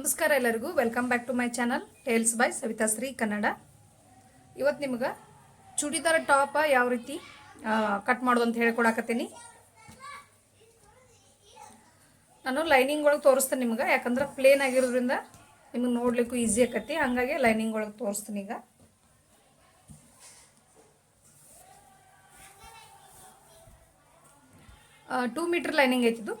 ನಮಸ್ಕಾರ ಎಲ್ಲರಿಗೂ. Welcome back to my channel tales by Savithashree Kannada ಇವತ್ತು ನಿಮ್ಗೆ ಚೂಡಿದಾರ ಟಾಪ ಯಾವ ರೀತಿ ಕಟ್ ಮಾಡೋದು ಅಂತ ಹೇಳ್ಕೊಡಕತ್ತೀನಿ. ನಾನು ಲೈನಿಂಗ್ ಒಳಗೆ ತೋರಿಸ್ತೇನೆ ನಿಮ್ಗೆ, ಯಾಕಂದ್ರೆ ಪ್ಲೇನ್ ಆಗಿರೋದ್ರಿಂದ ನಿಮಗೆ ನೋಡ್ಲಿಕ್ಕೂ ಈಸಿ ಆಕತಿ ಹಂಗಾಗಿ ಲೈನಿಂಗ್ ಒಳಗೆ ತೋರಿಸ್ತೀನಿ ಈಗ. ಟೂ ಮೀಟರ್ ಲೈನಿಂಗ್ ಐತಿದು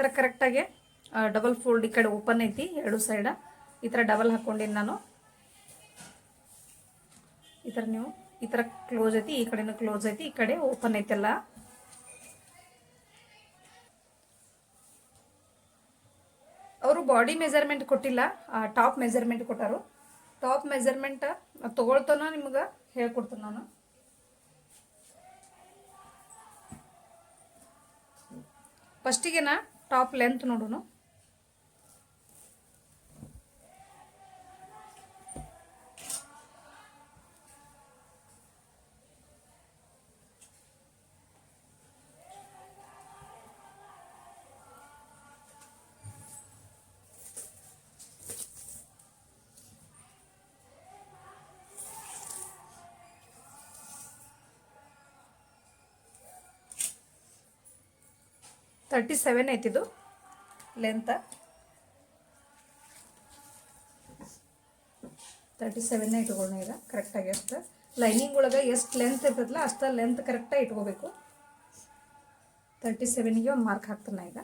ಥರ ಕರೆಕ್ಟಾಗಿ ಡಬಲ್ ಫೋಲ್ಡ್ ಈ ಕಡೆ ಓಪನ್ ಐತಿ, ಎರಡು ಸೈಡ ಈ ಥರ ಡಬಲ್ ಹಾಕ್ಕೊಂಡಿನಿ ನಾನು. ಈ ಥರ ನೀವು, ಈ ಥರ ಕ್ಲೋಸ್ ಐತಿ, ಈ ಕಡೆನೂ ಕ್ಲೋಸ್ ಐತಿ, ಈ ಕಡೆ ಓಪನ್ ಐತೆಲ್ಲ ಅವರು ಬಾಡಿ ಮೆಜರ್ಮೆಂಟ್ ಕೊಟ್ಟಿಲ್ಲ ಟಾಪ್ ಮೆಜರ್ಮೆಂಟ್ ಕೊಟ್ಟರು. ಟಾಪ್ ಮೆಜರ್ಮೆಂಟ್ ತೊಗೊಳ್ತಾನ ನಿಮ್ಗೆ ಹೇಳ್ಕೊಡ್ತೀನಿ ನಾನು. ಫಸ್ಟಿಗೆ ನಾ ಟಾಪ್ ಲೆಂತ್ ನೋಡೋಣ ತರ್ಟಿ ಸೆವೆನ್ ಐತಿದು ಲೆಂತ ತರ್ಟಿ ಸೆವೆನ್ ಇಟ್ಕೊಳ್ಳೋಣ ಈಗ ಕರೆಕ್ಟಾಗಿ ಎಷ್ಟು ಲೈನಿಂಗ್ ಒಳಗೆ ಎಷ್ಟು ಲೆಂತ್ ಇರ್ತದಲ್ಲ ಅಷ್ಟು ಲೆಂತ್ ಕರೆಕ್ಟಾಗಿ ಇಟ್ಕೋಬೇಕು. ತರ್ಟಿ ಸೆವೆನಿಗೆ ಒಂದು ಮಾರ್ಕ್ ಹಾಕ್ತಾನೆ ಈಗ.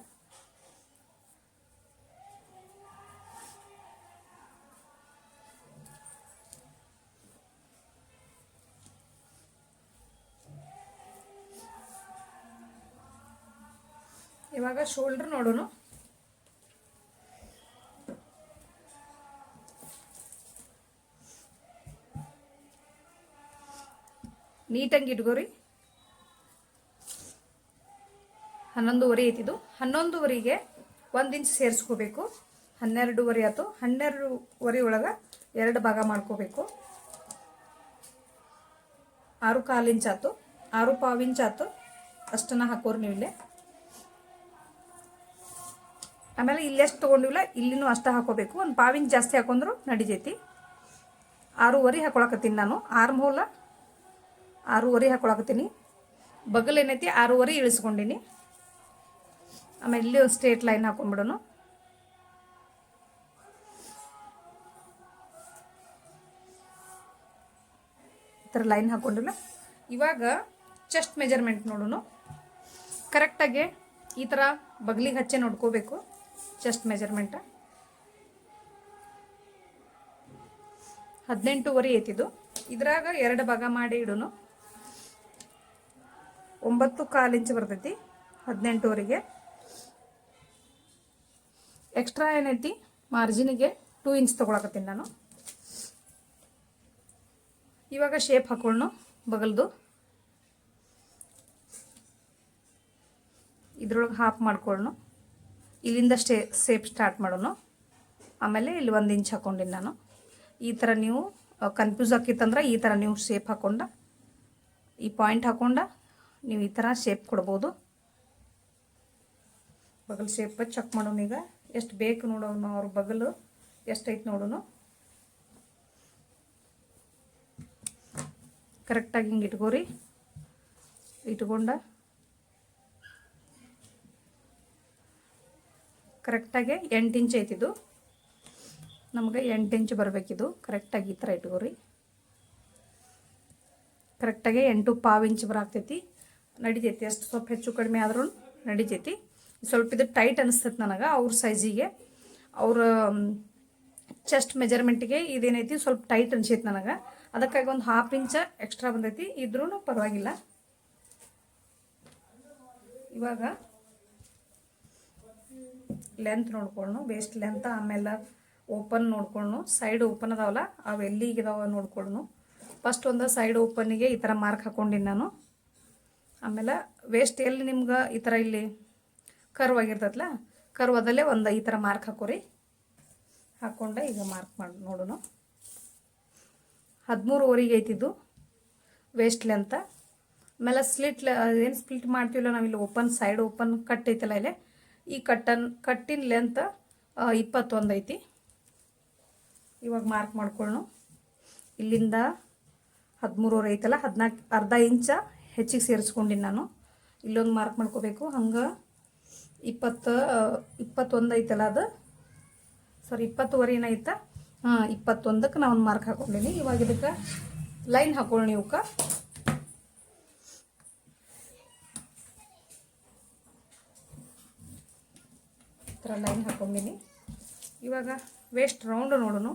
ಇವಾಗ ಶೋಲ್ಡರ್ ನೋಡೋಣ. ನೀಟಾಗಿ ಇಟ್ಕೋರಿ. ಹನ್ನೊಂದುವರೆ ಐತಿದು ಹನ್ನೊಂದುವರೆಗೆ ಒಂದು ಇಂಚ್ ಸೇರಿಸ್ಕೋಬೇಕು. ಹನ್ನೆರಡೂವರೆ ಆಯ್ತು. ಹನ್ನೆರಡುವರೆ ಒಳಗೆ ಎರಡು ಭಾಗ ಮಾಡ್ಕೋಬೇಕು. ಆರು ಕಾಲು ಇಂಚ್ ಆಯ್ತು. ಆರು ಪಾವು ಇಂಚ್ ಆಯ್ತು. ಅಷ್ಟನ್ನು ಹಾಕೋರಿ ನೀವು ಇಲ್ಲೇ ಆಮೇಲೆ ಇಲ್ಲಿ ಎಷ್ಟು ತೊಗೊಂಡಿಲ್ಲ, ಇಲ್ಲಿನೂ ಅಷ್ಟೇ ಹಾಕೋಬೇಕು. ಒಂದು ಪಾವಿಂಚ್ ಜಾಸ್ತಿ ಹಾಕೊಂಡ್ರು ನಡಿತೈತಿ. ಆರೂವರೆ ಹಾಕೊಳಕತ್ತೀನಿ ನಾನು. ಆರು ಮೂಲ ಆರೂವರೆ ಹಾಕೊಳಕತ್ತೀನಿ. ಬಗಲ್ ಏನೈತಿ, ಆರೂವರೆ ಇಳಿಸ್ಕೊಂಡಿನಿ. ಆಮೇಲೆ ಇಲ್ಲಿ ಒಂದು ಸ್ಟ್ರೇಟ್ ಲೈನ್ ಹಾಕೊಂಡ್ಬಿಡೋನು ಈ ಥರ ಲೈನ್ ಹಾಕೊಂಡಿಲ್ಲ. ಇವಾಗ ಚೆಸ್ಟ್ ಮೆಜರ್ಮೆಂಟ್ ನೋಡೋಣ. ಕರೆಕ್ಟಾಗಿ ಈ ಥರ ಬಗ್ಲಿಗೆ ಹಚ್ಚೆ ನೋಡ್ಕೋಬೇಕು. ಚೆಸ್ಟ್ ಮೆಜರ್ಮೆಂಟ್ ಹದಿನೆಂಟೂವರೆ ಐತಿದು ಇದ್ರಾಗ ಎರಡು ಭಾಗ ಮಾಡಿ ಇಡೋನು. ಒಂಬತ್ತು ಕಾಲು ಇಂಚ್ ಬರ್ತೈತಿ ಹದಿನೆಂಟುವರೆಗೆ. ಎಕ್ಸ್ಟ್ರಾ ಏನೈತಿ? ಮಾರ್ಜಿನಿಗೆ ಟೂ ಇಂಚ್ ತೊಗೊಳಕತ್ತೀನಿ ನಾನು. ಇವಾಗ ಶೇಪ್ ಹಾಕೊಳ್ಳೋಣ ಬಗಲ್ದು. ಇದ್ರೊಳಗೆ ಹಾಫ್ ಮಾಡ್ಕೊಳ್ಳೋಣ ಇಲ್ಲಿಂದ ಸ್ಟೇ ಸೇಪ್ ಸ್ಟಾರ್ಟ್ ಮಾಡೋಣ ಆಮೇಲೆ ಇಲ್ಲಿ ಒಂದು ಇಂಚ್ ಹಾಕೊಂಡಿನಿ ನಾನು. ಈ ಥರ ನೀವು ಕನ್ಫ್ಯೂಸ್ ಆಕಿತ್ತಂದ್ರೆ ಈ ಥರ ನೀವು ಶೇಪ್ ಹಾಕೊಂಡ, ಈ ಪಾಯಿಂಟ್ ಹಾಕೊಂಡ ನೀವು ಈ ಥರ ಶೇಪ್ ಕೊಡ್ಬೋದು. ಬಗಲ್ ಶೇಪ್ ಚೆಕ್ ಮಾಡೋಣ ಈಗ. ಎಷ್ಟು ಬೇಕು ನೋಡೋಣ ಅವ್ರ ಬಗಲು ಎಷ್ಟೈತೆ ನೋಡೋಣ ಕರೆಕ್ಟಾಗಿ ಹಿಂಗೆ ಇಟ್ಕೋರಿ. ಇಟ್ಕೊಂಡ. ಕರೆಕ್ಟಾಗಿ ಎಂಟು ಇಂಚ್ ಐತಿದು ನಮಗೆ ಎಂಟು ಇಂಚ್ ಬರಬೇಕಿದು. ಕರೆಕ್ಟಾಗಿ ಈ ಥರ ಇಟ್ಕೋರಿ. ಕರೆಕ್ಟಾಗಿ ಎಂಟು ಪಾವು ಇಂಚ್ ಬರಾಕ್ತೈತಿ. ನಡಿತೈತಿ ಅಷ್ಟು ಸ್ವಲ್ಪ ಹೆಚ್ಚು ಕಡಿಮೆ ಆದ್ರೂ ನಡಿತೈತಿ. ಸ್ವಲ್ಪ ಇದು ಟೈಟ್ ಅನಿಸ್ತೈತಿ ನನಗೆ ಅವ್ರ ಸೈಜಿಗೆ. ಅವ್ರ ಚೆಸ್ಟ್ ಮೆಜರ್ಮೆಂಟಿಗೆ ಇದೇನೈತಿ ಸ್ವಲ್ಪ ಟೈಟ್ ಅನಿಸೈತಿ ನನಗೆ. ಅದಕ್ಕಾಗಿ ಒಂದು ಹಾಫ್ ಇಂಚ ಎಕ್ಸ್ಟ್ರಾ ಬಂದೈತಿ. ಇದ್ರೂ ಪರವಾಗಿಲ್ಲ. ಇವಾಗ ಲೆಂತ್ ನೋಡ್ಕೊಳ್ಳೋ ವೇಸ್ಟ್ ಲೆಂತ್ ಆಮೇಲೆ ಓಪನ್ ನೋಡ್ಕೊಳ್ಳೋ ಸೈಡ್ ಓಪನ್ ಅದಾವಲ್ಲ, ಅವು ಎಲ್ಲಿಗಿದಾವ ನೋಡ್ಕೊಳ್ಳೋ ಫಸ್ಟ್ ಒಂದು ಸೈಡ್ ಓಪನಿಗೆ ಈ ಥರ ಮಾರ್ಕ್ ಹಾಕೊಂಡಿನಿ ನಾನು. ಆಮೇಲೆ ವೇಸ್ಟ್ ಎಲ್ಲಿ ನಿಮ್ಗೆ ಈ ಥರ ಇಲ್ಲಿ ಕರ್ವ್ ಆಗಿರ್ತೈತಲ್ಲ ಕರ್ವ್ ಅದಲ್ಲೇ ಒಂದು ಈ ಥರ ಮಾರ್ಕ್ ಹಾಕೋರಿ. ಹಾಕ್ಕೊಂಡೆ ಈಗ ಮಾರ್ಕ್ ಮಾಡಿ, ನೋಡೋಣ. ಹದಿಮೂರುವರೆಗೆ ಐತಿದ್ದು ವೇಸ್ಟ್ ಲೆಂತ ಆಮೇಲೆ ಸ್ಲಿಟ್ ಏನು ಸ್ಪ್ಲಿಟ್ ಮಾಡ್ತೀವಲ್ಲ ನಾವಿಲ್ಲಿ ಓಪನ್ ಸೈಡ್ ಓಪನ್ ಕಟ್ ಐತಲ್ಲ ಇಲ್ಲೇ. ಈ ಕಟ್ಟನ್, ಕಟ್ಟಿನ ಲೆಂತ್ ಇಪ್ಪತ್ತೊಂದು ಐತಿ. ಇವಾಗ ಮಾರ್ಕ್ ಮಾಡ್ಕೊಳ್ಳು ಇಲ್ಲಿಂದ ಹದಿಮೂರುವರೆ ಐತಲ್ಲ ಹದಿನಾಲ್ಕು ಅರ್ಧ ಇಂಚ ಹೆಚ್ಚಿಗೆ ಸೇರಿಸ್ಕೊಂಡಿನಿ ನಾನು. ಇಲ್ಲೊಂದು ಮಾರ್ಕ್ ಮಾಡ್ಕೋಬೇಕು. ಹಂಗೆ ಇಪ್ಪತ್ತು ಇಪ್ಪತ್ತೊಂದು ಐತಲ್ಲ ಅದು? ಸಾರಿ ಇಪ್ಪತ್ತುವರೆ ಏನೈತ ಹಾಂ ಇಪ್ಪತ್ತೊಂದಕ್ಕೆ ನಾನು ಒಂದು ಮಾರ್ಕ್ ಹಾಕೊಂಡಿನಿ. ಇವಾಗ ಇದಕ್ಕೆ ಲೈನ್ ಹಾಕೊಳ್ಳಿ ಇವಕ್ಕೆ ಥರ ಲೈನ್ ಹಾಕೊಂಡಿನಿ. ಇವಾಗ ವೇಸ್ಟ್ ರೌಂಡ್ ನೋಡೋಣ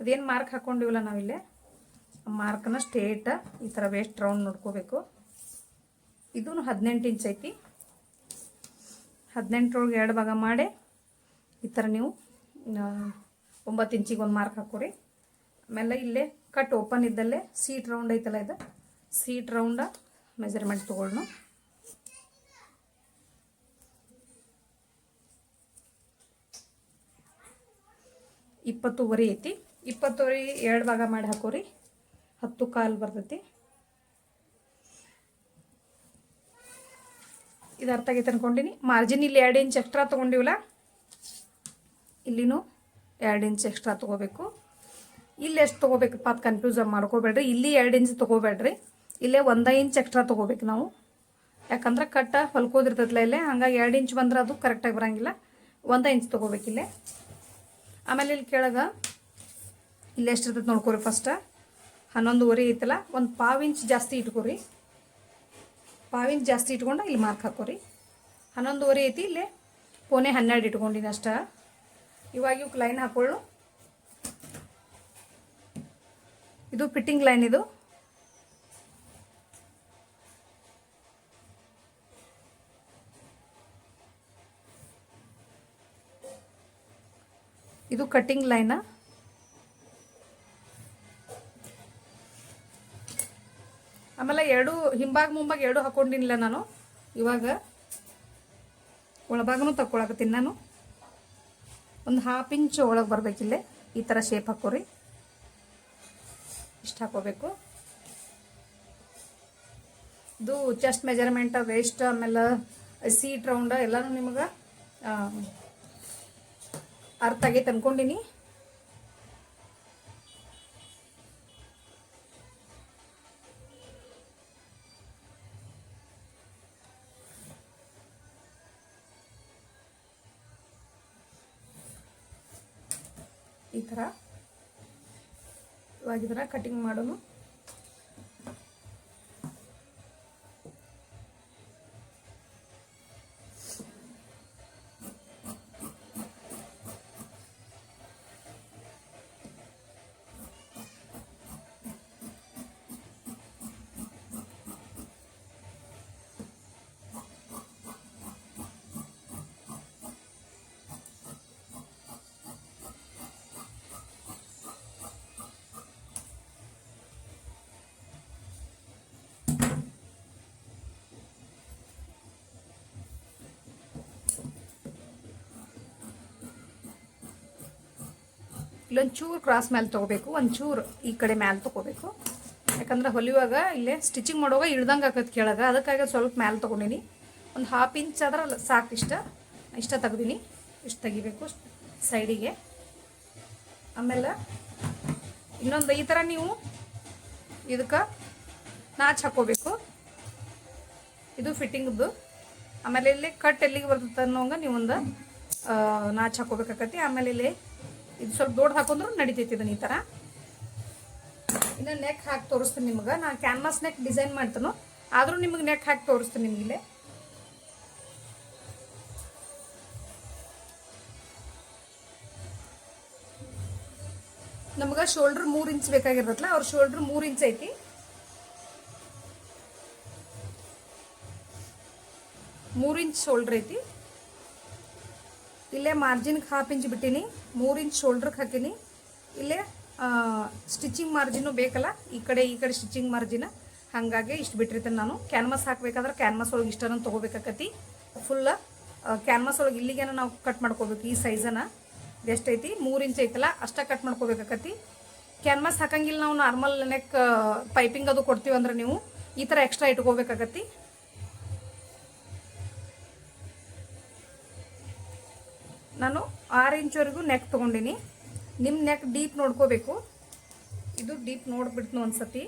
ಅದೇನು ಮಾರ್ಕ್ ಹಾಕ್ಕೊಂಡಿವಲ್ಲ ನಾವಿಲ್ಲೇ? ಮಾರ್ಕನ್ನ ಸ್ಟೇಟ ಈ ಥರ ವೇಸ್ಟ್ ರೌಂಡ್ ನೋಡ್ಕೋಬೇಕು. ಇದೂ ಹದಿನೆಂಟು ಇಂಚ್ ಐತಿ. ಹದಿನೆಂಟರೊಳಗೆ ಎರಡು ಭಾಗ ಮಾಡಿ ಈ ಥರ ನೀವು ಒಂಬತ್ತು ಇಂಚಿಗೆ ಒಂದು ಮಾರ್ಕ್ ಹಾಕೋರಿ. ಆಮೇಲೆ ಇಲ್ಲೇ ಕಟ್ ಓಪನ್ ಇದ್ದಲ್ಲೇ ಸೀಟ್ ರೌಂಡ್ ಐತಲ್ಲ ಇದು? ಸೀಟ್ ರೌಂಡ ಮೆಜರ್ಮೆಂಟ್ ತೊಗೊಳ್ಳೋಣ ಇಪ್ಪತ್ತುವರೆ ಐತಿ. ಇಪ್ಪತ್ತುವರೆ ಎರಡು ಭಾಗ ಮಾಡಿ ಹಾಕೋರಿ. ಹತ್ತು ಕಾಲು ಬರ್ತೈತಿ. ಇದು ಅರ್ಥ ಆಗೈತೆ ಅನ್ಕೊಂಡಿನಿ. ಮಾರ್ಜಿನ್ ಇಲ್ಲಿ ಎರಡು ಇಂಚ್ ಎಕ್ಸ್ಟ್ರಾ ತೊಗೊಂಡಿವಲ್ಲ? ಇಲ್ಲಿನೂ ಎರಡು ಇಂಚ್ ಎಕ್ಸ್ಟ್ರಾ ತೊಗೋಬೇಕು. ಇಲ್ಲಿ ಎಷ್ಟು ತೊಗೋಬೇಕಪ್ಪ ಅದು ಕನ್ಫ್ಯೂಸ್ ಮಾಡ್ಕೋಬೇಡ್ರಿ. ಇಲ್ಲಿ ಎರಡು ಇಂಚ್ ತೊಗೋಬೇಡ್ರಿ. ಇಲ್ಲೇ ಒಂದೇ ಇಂಚ್ ಎಕ್ಸ್ಟ್ರಾ ತೊಗೋಬೇಕು ನಾವು. ಯಾಕಂದ್ರೆ ಕಟ್ಟ ಹೊಲ್ಕೋದಿರ್ತೈತಿಲ್ಲ ಇಲ್ಲೇ? ಹಂಗಾಗಿ ಎರಡು ಇಂಚ್ ಬಂದ್ರೆ ಅದು ಕರೆಕ್ಟಾಗಿ ಬರೋಂಗಿಲ್ಲ. ಒಂದೇ ಇಂಚ್ ತೊಗೋಬೇಕು ಇಲ್ಲೇ. ಆಮೇಲೆ ಇಲ್ಲಿ ಕೆಳಗೆ ಇಲ್ಲಿ ಎಷ್ಟು ಇರ್ತೈತೆ ನೋಡ್ಕೊರಿ ಫಸ್ಟ್ ಹನ್ನೊಂದುವರೆ ಐತಲ್ಲ, ಒಂದು ಪಾವ್ ಇಂಚ್ ಜಾಸ್ತಿ ಇಟ್ಕೊರಿ. ಪಾವ್ ಇಂಚ್ ಜಾಸ್ತಿ ಇಟ್ಕೊಂಡು ಇಲ್ಲಿ ಮಾರ್ಕ್ ಹಾಕೋರಿ. ಹನ್ನೊಂದುವರೆ ಐತಿ, ಇಲ್ಲಿ ಪೋನೆ ಹನ್ನೆರಡು ಇಟ್ಕೊಂಡಿನಿ ಅಷ್ಟ. ಇವಾಗ ಇವಕ್ಕೆ ಲೈನ್ ಹಾಕೊಳ್ಳು ಇದು ಫಿಟ್ಟಿಂಗ್ ಲೈನ್ ಇದು. ಇದು ಕಟ್ಟಿಂಗ್ ಲೈನ ಆಮೇಲೆ ಎರಡು ಹಿಂಭಾಗ ಮುಂಭಾಗ ಎರಡು ಹಾಕೊಂಡಿನಿಲ್ಲ ನಾನು. ಇವಾಗ ಒಳಭಾಗನು ತಕ್ಕೊಳಕತ್ತೀನಿ ನಾನು. ಒಂದು ಹಾಫ್ ಇಂಚ್ ಒಳಗೆ ಬರಬೇಕಿಲ್ಲೇ ಈ ಥರ ಶೇಪ್ ಹಾಕೋರಿ. ಇಷ್ಟು ಹಾಕೋಬೇಕು. ಇದು ಚೆಸ್ಟ್ ಮೆಜರ್ಮೆಂಟ್ ವೇಸ್ಟ್ ಆಮೇಲೆ ಸೀಟ್ ರೌಂಡ್ ಎಲ್ಲನೂ ನಿಮಗೆ ಅರ್ಥ ಆಗೈತೆ ಅನ್ಕೊಂಡಿನಿ ಈ ಥರ ಇವಾಗಿದ್ರೆ ಕಟಿಂಗ್ ಮಾಡೋನು. ಇಲ್ಲೊಂಚೂರು ಕ್ರಾಸ್ ಮೇಲೆ ತೊಗೋಬೇಕು, ಒಂಚೂರು ಈ ಕಡೆ ಮ್ಯಾಲೆ ತೊಗೋಬೇಕು. ಯಾಕಂದ್ರೆ ಹೊಲಿಯುವಾಗ ಇಲ್ಲೇ ಸ್ಟಿಚಿಂಗ್ ಮಾಡುವಾಗ ಇಳ್ದಂಗೆ ಆಕತ್ ಕೇಳಾಗ. ಅದಕ್ಕಾಗಿ ಸ್ವಲ್ಪ ಮ್ಯಾಲೆ ತೊಗೊಂಡಿನಿ. ಒಂದು ಹಾಫ್ ಇಂಚ್ ಆದ್ರೆ ಸಾಕು ಇಷ್ಟ ಇಷ್ಟ ತೆಗ್ದೀನಿ. ಇಷ್ಟು ತೆಗಿಬೇಕು ಸೈಡಿಗೆ ಆಮೇಲೆ ಇನ್ನೊಂದು ಈ ಥರ ನೀವು ಇದಕ್ಕೆ ನಾಚ್ ಹಾಕೋಬೇಕು. ಇದು ಫಿಟ್ಟಿಂಗ್ದು ಆಮೇಲೆ ಇಲ್ಲಿ ಕಟ್ ಎಲ್ಲಿಗೆ ಬರ್ತದೆ ಅನ್ನೋಂಗೆ ನೀವೊಂದು ನಾಚ್ ಹಾಕೋಬೇಕಾಕತಿ. ಆಮೇಲೆ ಇಲ್ಲಿ ಇದು ಸ್ವಲ್ಪ ದೊಡ್ಡ ಹಾಕೊಂಡ್ರು ನಡಿತೈತಿ ಇದನ್ನ ಈ ಥರ ಇನ್ನು ನೆಕ್ ಹಾಕಿ ತೋರಿಸ್ತೀನಿ ನಿಮ್ಗೆ. ನಾನು ಕ್ಯಾನ್ವಾಸ್ ನೆಕ್ ಡಿಸೈನ್ ಮಾಡ್ತೀನಿ. ಆದರೂ ನಿಮಗೆ ನೆಕ್ ಹಾಕಿ ತೋರಿಸ್ತೀನಿ ನಿಮ್ಗೆ ನಮ್ಗೆ ಶೋಲ್ಡ್ರ್ ಮೂರು ಇಂಚ್ ಬೇಕಾಗಿರತ್ತಲ್ಲ, ಅವ್ರ ಶೋಲ್ಡ್ರ್ ಮೂರು ಇಂಚ್ ಐತಿ. ಮೂರು ಇಂಚ್ ಶೋಲ್ಡ್ರ್ ಐತಿ. ಇಲ್ಲೇ ಮಾರ್ಜಿನ್ಗೆ ಹಾಫ್ ಇಂಚ್ ಬಿಟ್ಟೀನಿ, ಮೂರು ಇಂಚ್ ಶೋಲ್ಡ್ರಿಗೆ ಹಾಕೀನಿ. ಇಲ್ಲೇ ಸ್ಟಿಚಿಂಗ್ ಮಾರ್ಜಿನು ಬೇಕಲ್ಲ, ಈ ಕಡೆ ಈ ಕಡೆ ಸ್ಟಿಚಿಂಗ್ ಮಾರ್ಜಿನ ಹಾಗಾಗಿ ಇಷ್ಟು ಬಿಟ್ಟಿರ್ತೇನೆ ನಾನು. ಕ್ಯಾನ್ವಾಸ್ ಹಾಕಬೇಕಾದ್ರೆ ಕ್ಯಾನ್ವಾಸ್ ಒಳಗೆ ಇಷ್ಟನ್ನು ತೊಗೋಬೇಕಾಕತಿ. ಫುಲ್ಲ ಕ್ಯಾನ್ವಾಸ್ ಒಳಗೆ ಇಲ್ಲಿಗೇನ ನಾವು ಕಟ್ ಮಾಡ್ಕೋಬೇಕು, ಈ ಸೈಜನ್ನು ಎಷ್ಟೈತಿ? ಮೂರು ಇಂಚ್ ಐತಲ್ಲ, ಅಷ್ಟೇ ಕಟ್ ಮಾಡ್ಕೋಬೇಕಾಕತಿ. ಕ್ಯಾನ್ವಾಸ್ ಹಾಕಂಗಿಲ್ಲ ನಾವು ನಾರ್ಮಲ್ ನೆಕ್ ಪೈಪಿಂಗ್ ಅದು ಕೊಡ್ತೀವಿ ಅಂದ್ರೆ ನೀವು, ಈ ಥರ ಎಕ್ಸ್ಟ್ರಾ ಇಟ್ಕೋಬೇಕಾಗತ್ತಿ ನಾನು ಆರು ಇಂಚ್ವರೆಗೂ ನೆಕ್ ತೊಗೊಂಡಿನಿ. ನಿಮ್ಮ ನೆಕ್ ಡೀಪ್ ನೋಡ್ಕೋಬೇಕು. ಇದು ಡೀಪ್ ನೋಡ್ಬಿಡ್ತು ಒಂದ್ಸತಿ.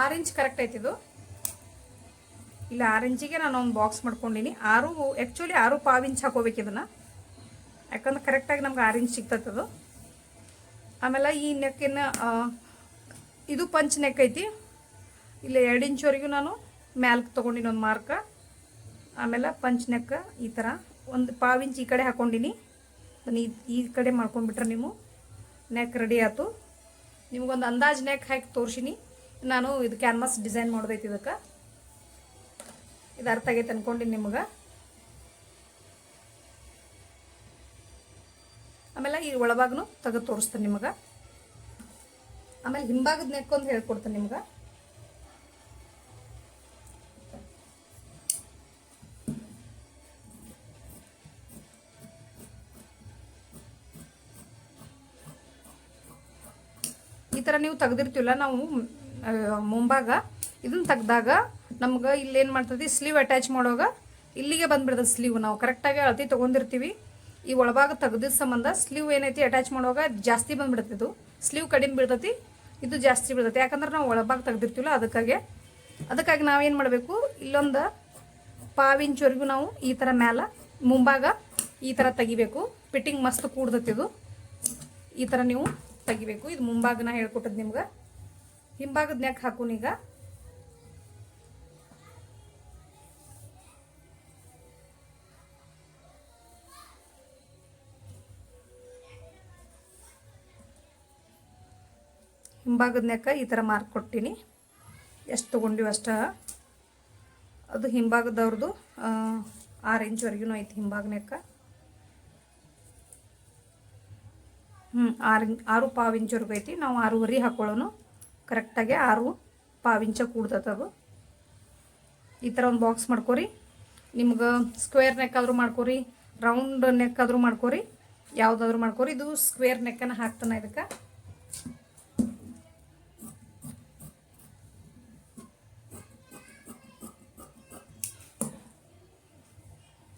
ಆರು ಇಂಚ್ ಕರೆಕ್ಟ್ ಆಯ್ತಿದು ಇಲ್ಲ, ಆರು ಇಂಚಿಗೆ ನಾನು ಒಂದು ಬಾಕ್ಸ್ ಮಾಡ್ಕೊಂಡಿನಿ. ಆರು ಆ್ಯಕ್ಚುಲಿ ಆರು ಪಾವ್ ಇಂಚ್ ಹಾಕೋಬೇಕು ಇದನ್ನು. ಯಾಕಂದ್ರೆ ಕರೆಕ್ಟಾಗಿ ನಮ್ಗೆ ಆರು ಇಂಚ್ ಸಿಗ್ತೈತೆ ಅದು. ಆಮೇಲೆ ಈ ನೆಕ್ಕಿನ ಇದು ಪಂಚ್ ನೆಕ್ ಐತಿ. ಇಲ್ಲ, ಎರಡು ಇಂಚ್ವರೆಗೂ ನಾನು ಮ್ಯಾಲ್ಕ್ ತೊಗೊಂಡಿನಿ ಒಂದು ಮಾರ್ಕ ಆಮೇಲೆ ಪಂಚ್ ಈ ಥರ ಒಂದು ಪಾವಿಂಚ್ ಈ ಕಡೆ ಹಾಕ್ಕೊಂಡಿನಿ ಅದನ್ನು ಈ ಈ ಕಡೆ ಮಾಡ್ಕೊಂಡ್ಬಿಟ್ರೆ ನೀವು ನೆಕ್ ರೆಡಿ ಆಯಿತು. ನಿಮಗೊಂದು ಅಂದಾಜು ನೆಕ್ ಹಾಕಿ ತೋರಿಸಿನಿ. ನಾನು ಇದು ಕ್ಯಾನ್ವಾಸ್ ಡಿಸೈನ್ ಮಾಡಬೇಕು ಇದಕ್ಕೆ. ಇದು ಅರ್ಥ ಆಗೈತೆ ಅಂದ್ಕೊಂಡಿನಿ ನಿಮ್ಗೆ. ಆಮೇಲೆ ಈ ಒಳಭಾಗನು ತೆಗೆದು ತೋರಿಸ್ತೇನೆ ನಿಮಗೆ. ಆಮೇಲೆ ಹಿಂಭಾಗದ ನೆಕ್ಕೊಂದು ಹೇಳ್ಕೊಡ್ತೇನೆ ನಿಮ್ಗೆ. ಈ ಥರ ನೀವು ತೆಗ್ದಿರ್ತೀವಲ್ಲ, ನಾವು ಮುಂಭಾಗ ಇದನ್ನ ತೆಗ್ದಾಗ ನಮ್ಗೆ ಇಲ್ಲೇನು ಮಾಡ್ತದೆ ಸ್ಲೀವ್ ಅಟ್ಯಾಚ್ ಮಾಡೋವಾಗ ಇಲ್ಲಿಗೆ ಬಂದ್ಬಿಡ್ತದೆ ಸ್ಲೀವ್ ನಾವು ಕರೆಕ್ಟಾಗಿ ಅಳತಿ ತೊಗೊಂಡಿರ್ತೀವಿ. ಈ ಒಳಭಾಗ ತೆಗ್ದಿದ್ದ ಸಂಬಂಧ ಸ್ಲೀವ್ ಏನೈತಿ ಅಟ್ಯಾಚ್ ಮಾಡುವಾಗ ಜಾಸ್ತಿ ಬಂದ್ಬಿಡ್ತದೆ ಇದು. ಸ್ಲೀವ್ ಕಡಿಮೆ ಬೀಳ್ತೈತಿ, ಇದು ಜಾಸ್ತಿ ಬೀಳ್ತೈತಿ. ಯಾಕಂದ್ರೆ ನಾವು ಒಳಭಾಗ ತೆಗ್ದಿರ್ತೀವಲ್ಲ ಅದಕ್ಕಾಗೆ. ಅದಕ್ಕಾಗಿ ನಾವೇನು ಮಾಡಬೇಕು, ಇಲ್ಲೊಂದು ಪಾವು ಇಂಚ್ವರೆಗೂ ನಾವು ಈ ಥರ ಮ್ಯಾಲ ಮುಂಭಾಗ ಈ ಥರ ತೆಗಿಬೇಕು. ಫಿಟ್ಟಿಂಗ್ ಮಸ್ತ್ ಕೂಡ್ತೈತಿ ಇದು. ಈ ಥರ ನೀವು ತೆಗಿಬೇಕು. ಇದು ಮುಂಭಾಗನ ಹೇಳ್ಕೊಟ್ಟದ್ ನಿಮ್ಗೆ. ಹಾಕುನೀಗ ಹಿಂಭಾಗದ ನೆಕ್ಕ ಈ ಥರ ಮಾರ್ಕ್ ಕೊಟ್ಟಿನಿ. ಎಷ್ಟು ತೊಗೊಂಡಿವಿ ಅಷ್ಟ? ಅದು ಹಿಂಭಾಗದವ್ರದ್ದು ಆರು ಇಂಚ್ವರೆಗೂ ಐತಿ ಹಿಂಭಾಗ ಹ್ಞೂ ಆರು ಆರು ಪಾವು ಇಂಚು ಐತಿ. ನಾವು ಆರೂವರೆ ಹಾಕೊಳ್ಳೋನು. ಕರೆಕ್ಟಾಗಿ ಆರು ಪಾವು ಇಂಚ ಕೂಡ್ತೈತೆ ಅದು. ಈ ಥರ ಒಂದು ಬಾಕ್ಸ್ ಮಾಡ್ಕೊರಿ. ನಿಮ್ಗೆ ಸ್ಕ್ವೇರ್ ನೆಕ್ ಆದರೂ ಮಾಡ್ಕೊರಿ ರೌಂಡ್ ನೆಕ್ ಆದರೂ ಮಾಡ್ಕೊರಿ, ಯಾವುದಾದ್ರೂ ಮಾಡ್ಕೊರಿ. ಇದು ಸ್ಕ್ವೇರ್ ನೆಕ್ಕನ್ನು ಹಾಕ್ತಾನೆ ಇದಕ್ಕೆ.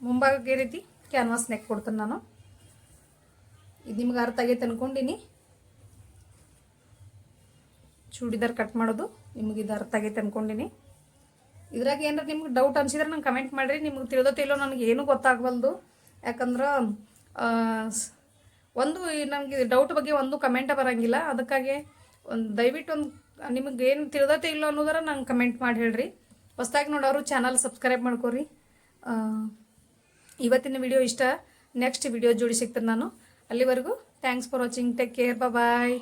ಮುಂಭಾಗಕ್ಕೆ ರೀತಿ ಕ್ಯಾನ್ವಾಸ್ ನೆಕ್ ಕೊಡ್ತೇನೆ ನಾನು. ಇದು ನಿಮ್ಗೆ ಅರ್ಥ ಆಗೈತೆ ಅನ್ಕೊಂಡಿನಿ. ಚೂಡಿದಾರ್ ಕಟ್ ಮಾಡೋದು, ನಿಮ್ಗೆ ಇದು ಅರ್ಥ ಆಗೈತೆ ಅನ್ಕೊಂಡಿನಿ. ಇದ್ರಾಗ ಏನಾರ ನಿಮ್ಗೆ ಡೌಟ್ ಅನ್ಸಿದ್ರೆ ನಂಗೆ ಕಮೆಂಟ್ ಮಾಡಿರಿ. ನಿಮ್ಗೆ ತಿಳಿದೋ ಇಲ್ಲೋ ನನಗೆ ಏನೂ ಗೊತ್ತಾಗಬಲ್ದು ಯಾಕಂದ್ರೆ ಒಂದು ನನಗೆ ಡೌಟ್ ಬಗ್ಗೆ ಒಂದು ಕಮೆಂಟ ಬರೋಂಗಿಲ್ಲ. ಅದಕ್ಕಾಗಿ ಒಂದು ದಯವಿಟ್ಟು ಒಂದು, ನಿಮಗೆ ಏನು ತಿಳಿದತೆ ಇಲ್ಲೋ ಅನ್ನೋದಾರ ನಂಗೆ ಕಮೆಂಟ್ ಮಾಡಿ ಹೇಳ್ರಿ. ಹೊಸ್ದಾಗಿ ನೋಡೋರು ಚಾನಲ್ ಸಬ್ಸ್ಕ್ರೈಬ್ ಮಾಡ್ಕೊರಿ. ಇವತ್ತಿನ ವಿಡಿಯೋ ಇಷ್ಟ. ನೆಕ್ಸ್ಟ್ ವಿಡಿಯೋ ಜೋಡಿ ನಾನು. ಅಲ್ಲಿವರೆಗೂ thanks for watching take care bye